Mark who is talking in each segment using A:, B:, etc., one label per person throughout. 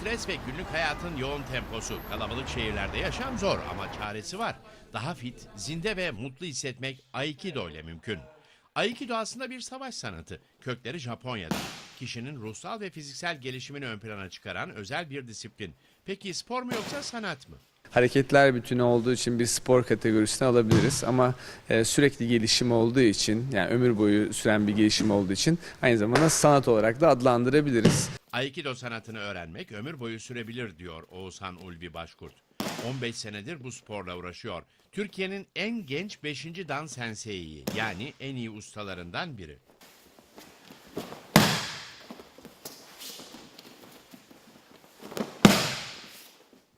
A: stres ve günlük hayatın yoğun temposu. Kalabalık şehirlerde yaşam zor ama çaresi var. Daha fit, zinde ve mutlu hissetmek Aikido ile mümkün. Aikido aslında bir savaş sanatı. Kökleri Japonya'da. Kişinin ruhsal ve fiziksel gelişimini ön plana çıkaran özel bir disiplin. Peki spor mu yoksa sanat mı?
B: Hareketler bütünü olduğu için bir spor kategorisine alabiliriz ama e, sürekli gelişim olduğu için yani ömür boyu süren bir gelişim olduğu için aynı zamanda sanat olarak da adlandırabiliriz.
A: Aikido sanatını öğrenmek ömür boyu sürebilir diyor Oğuzhan Ulvi Başkurt. 15 senedir bu sporla uğraşıyor. Türkiye'nin en genç 5. dan senseiyi yani en iyi ustalarından biri.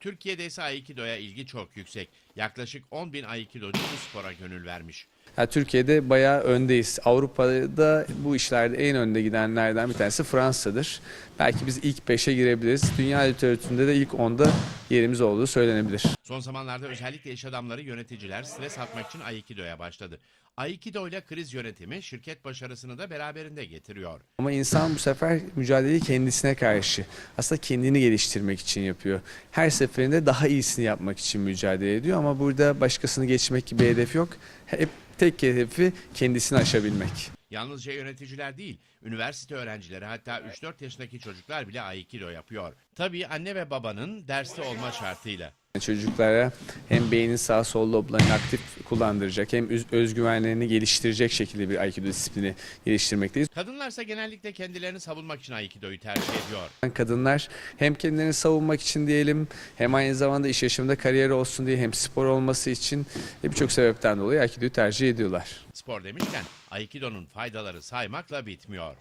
A: Türkiye'de ise Aikido'ya ilgi çok yüksek. Yaklaşık 10 bin Aikidocu bu spora gönül vermiş.
B: Yani Türkiye'de bayağı öndeyiz. Avrupa'da bu işlerde en önde gidenlerden bir tanesi Fransa'dır. Belki biz ilk 5'e girebiliriz. Dünya literatüründe de ilk 10'da yerimiz olduğu söylenebilir.
A: Son zamanlarda özellikle iş adamları, yöneticiler stres atmak için Aikido'ya başladı. Aikido ile kriz yönetimi şirket başarısını da beraberinde getiriyor.
B: Ama insan bu sefer mücadeleyi kendisine karşı aslında kendini geliştirmek için yapıyor. Her seferinde daha iyisini yapmak için mücadele ediyor ama burada başkasını geçmek gibi hedef yok. Hep tek hedefi kendisini aşabilmek.
A: Yalnızca yöneticiler değil, üniversite öğrencileri hatta 3-4 yaşındaki çocuklar bile Aikido yapıyor. Tabii anne ve babanın derste olma şartıyla.
B: Çocuklara hem beynin sağ sol loblarını aktif kullandıracak hem öz- özgüvenlerini geliştirecek şekilde bir Aikido disiplini geliştirmekteyiz.
A: Kadınlarsa genellikle kendilerini savunmak için Aikido'yu tercih ediyor.
B: Kadınlar hem kendilerini savunmak için diyelim hem aynı zamanda iş yaşamında kariyeri olsun diye hem spor olması için ve birçok sebepten dolayı Aikido'yu tercih ediyorlar.
A: Spor demişken Aikido'nun faydaları saymakla bitmiyor.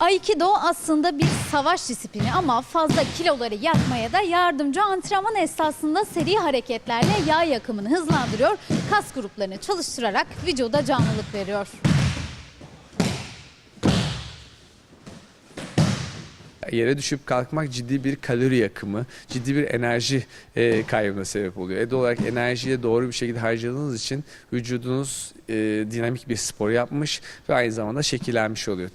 C: Aikido aslında bir savaş disiplini ama fazla kiloları yakmaya da yardımcı antrenman esasında seri hareketlerle yağ yakımını hızlandırıyor, kas gruplarını çalıştırarak vücuda canlılık veriyor.
B: Yere düşüp kalkmak ciddi bir kalori yakımı, ciddi bir enerji e, kaybına sebep oluyor. E, doğal olarak enerjiyi doğru bir şekilde harcadığınız için vücudunuz e, dinamik bir spor yapmış ve aynı zamanda şekillenmiş oluyor.